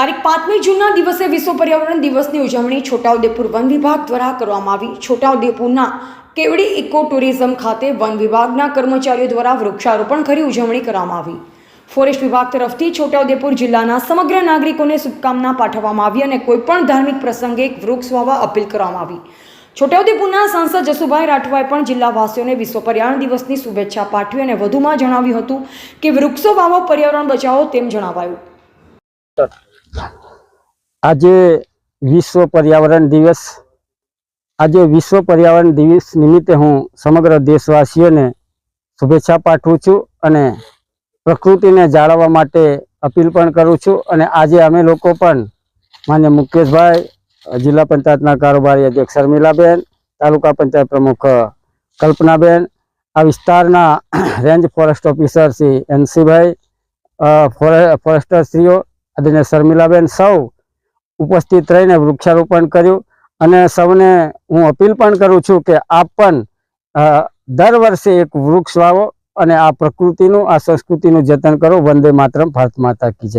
તારીખ પાંચમી જૂનના દિવસે વિશ્વ પર્યાવરણ દિવસની ઉજવણી છોટાઉદેપુર વન વિભાગ દ્વારા કરવામાં આવી. છોટાઉદેપુરના કેવડી ઇકો ટુરિઝમ ખાતે વન વિભાગના કર્મચારીઓ દ્વારા વૃક્ષારોપણ કરી ઉજવણી કરવામાં આવી. ફોરેસ્ટ વિભાગ તરફથી છોટાઉદેપુર જિલ્લાના સમગ્ર નાગરિકોને શુભકામના પાઠવવામાં આવી અને કોઈપણ ધાર્મિક પ્રસંગે એક વૃક્ષ વાવવા અપીલ કરવામાં આવી. છોટાઉદેપુરના સાંસદ જસુભાઈ રાઠવાએ પણ જિલ્લાવાસીઓને વિશ્વ પર્યાવરણ દિવસની શુભેચ્છા પાઠવી અને વધુમાં જણાવ્યું હતું કે વૃક્ષો વાવો, પર્યાવરણ બચાવો તેમ જણાવાયું. આજે વિશ્વ પર્યાવરણ દિવસ. આજે વિશ્વ પર્યાવરણ દિવસ નિમિત્તે હું સમગ્ર દેશવાસીઓને શુભેચ્છા પાઠવું છું અને પ્રકૃતિને જાળવવા માટે અપીલ પણ કરું છું. અને આજે અમે લોકો પણ માન્ય મુકેશભાઈ, જિલ્લા પંચાયતના કારોબારી અધ્યક્ષ શર્મિલાબેન, તાલુકા પંચાયત પ્રમુખ કલ્પનાબેન, આ વિસ્તારના રેન્જ ફોરેસ્ટ ઓફિસર શ્રી એનસીભાઈ ફોરેસ્ટરશ્રીઓ, આદરણીય શર્મિલાબેન સૌ ઉપસ્થિત રહીને વૃક્ષારોપણ કર્યું અને સૌને હું અપીલ પણ કરું છું કે આપ પણ દર વર્ષે એક વૃક્ષ વાવો અને આ પ્રકૃતિનું, આ સંસ્કૃતિનું જતન કરો. વંદે માતરમ. ભારત માતા કી જય.